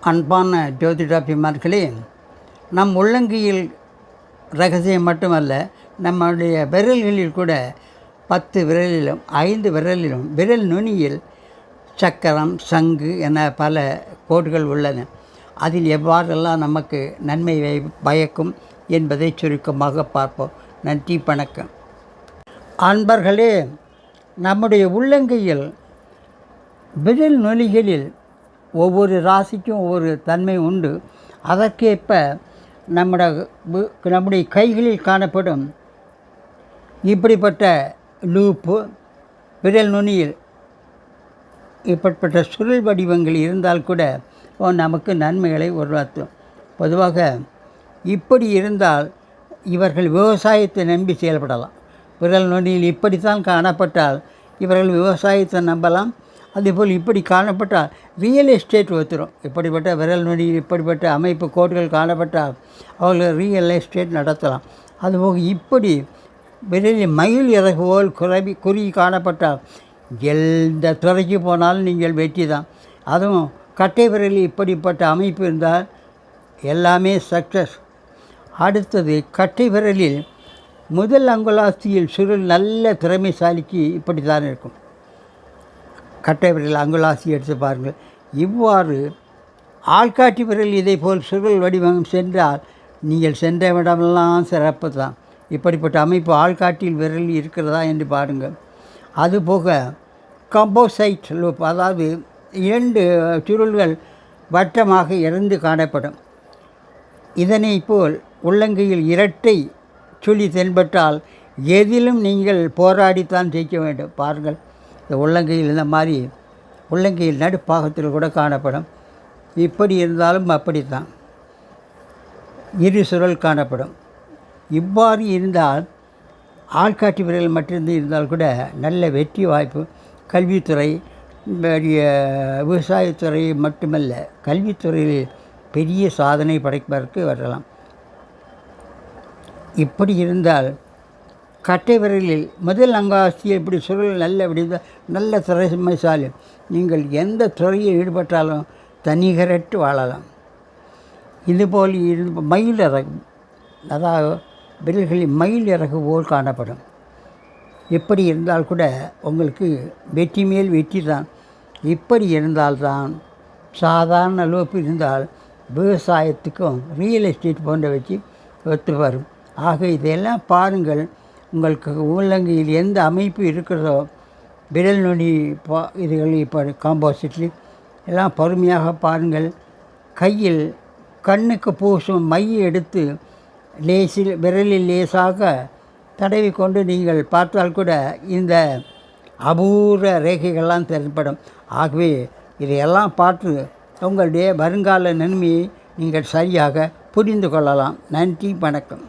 அன்பான ஜோதிடாபிமார்களே நம் உள்ளங்கையில் ரகசியம் மட்டுமல்ல நம்முடைய விரல்களில் கூட பத்து விரலிலும் ஐந்து விரலிலும் விரல் நுனியில் சக்கரம் சங்கு என பல கோடுகள் உள்ளன. அதில் எவ்வாறெல்லாம் நமக்கு நன்மை வை- பயக்கும் என்பதை சுருக்கமாக பார்ப்போம். நன்றி வணக்கம். அன்பர்களே நம்முடைய உள்ளங்கையில் விரல் நுனிகளில் ஒவ்வொரு ராசிக்கும் ஒவ்வொரு தன்மை உண்டு. அதற்கேற்ப நம்முடைய நம்முடைய கைகளில் காணப்படும் இப்படிப்பட்ட லூப்பு விரல் நுனியில் இப்படிப்பட்ட சுருள் வடிவங்கள் இருந்தால் கூட ஓ, நமக்கு நன்மைகளை உருவாக்கும். பொதுவாக இப்படி இருந்தால் இவர்கள் விவசாயத்தை நம்பி செயல்படலாம். விரல் நுனியில் இப்படித்தான் காணப்பட்டால் இவர்கள் விவசாயத்தை நம்பலாம். அதேபோல் இப்படி காணப்பட்டால் ரியல் எஸ்டேட் ஒருத்தரும் இப்படிப்பட்ட விரல் நொடி இப்படிப்பட்ட அமைப்பு கோடுகள் காணப்பட்டால் அவர்கள் ரியல் எஸ்டேட் நடத்தலாம். அதுபோக இப்படி விரலில் மயில் இறகு போல் குறவி குறி காணப்பட்டால் எந்த துறைக்கு போனாலும் நீங்கள் வெற்றி தான். அதுவும் கட்டை விரலில் இப்படிப்பட்ட அமைப்பு இருந்தால் எல்லாமே சக்ஸஸ் அடுத்தது கட்டை விரலில் முதல் அங்குலாஸ்தியில் சுருள் நல்ல திறமைசாலிக்கு இப்படி தான் இருக்கும். கட்டை விரல் அங்குலாசி எடுத்து பாருங்கள். இவ்வாறு ஆள்காட்டி விரல் இதை போல் சுருள் வடிவம் சென்றால் நீங்கள் சென்ற இடமெல்லாம் சிறப்பு தான். இப்படிப்பட்ட அமைப்பு ஆள்காட்டியில் விரல் இருக்கிறதா என்று பாருங்கள். அதுபோக கம்போசைட் லூப் அதாவது இரண்டு சுருள்கள் வட்டமாக இறந்து காணப்படும். இதனை போல் உள்ளங்கையில் இரட்டை சுழி தென்பட்டால் எதிலும் நீங்கள் போராடித்தான் ஜெயிக்க வேண்டும். பாருங்கள். இந்த உள்ளங்கையில் இந்த மாதிரி உள்ளங்கையில் நடுப்பாகத்தில் கூட காணப்படும். இப்படி இருந்தாலும் அப்படித்தான். இரு சுழல் காணப்படும். இவ்வாறு இருந்தால் ஆள்காட்டி விரல் மட்டும் இருந்தால் கூட நல்ல வெற்றி வாய்ப்பு. கல்வித்துறை பெரிய விவசாயத்துறை மட்டுமல்ல கல்வித்துறையில் பெரிய சாதனை படைப்பதற்கு வரலாம். இப்படி இருந்தால் கட்டை விரலில் முதல் அங்காஸ்தியில் இப்படி சுருள் நல்ல விடிந்த நல்ல திறமைசாலி நீங்கள் எந்த துறையில் ஈடுபட்டாலும் தனிகரட்டு வாழலாம். இதுபோல் இரு மயில் இறகு அதாவது விரல்களில் மயில் இறகு போல் காணப்படும். எப்படி இருந்தால் கூட உங்களுக்கு வெற்றி மேல் வெற்றி தான். இப்படி இருந்தால்தான் சாதாரண லோப்பு இருந்தால் விவசாயத்துக்கும் ரியல் எஸ்டேட் போன்றவற்றி ஒத்து வரும். ஆக இதையெல்லாம் பாருங்கள். உங்களுக்கு உள்ளங்கையில் எந்த அமைப்பு இருக்கிறதோ விரல் நுனி பா இதுகள் இப்போ காம்போசிட்லி எல்லாம் பொறுமையாக பாருங்கள். கையில் கண்ணுக்கு பூசும் மையை எடுத்து லேசில் விரலில் லேசாக தடவி கொண்டு நீங்கள் பார்த்தால் கூட இந்த அபூர்வ ரேகைகள்லாம் தென்படும். ஆகவே இதையெல்லாம் பார்த்து உங்களுடைய வருங்கால நன்மையை நீங்கள் சரியாக புரிந்து கொள்ளலாம். நன்றி வணக்கம்.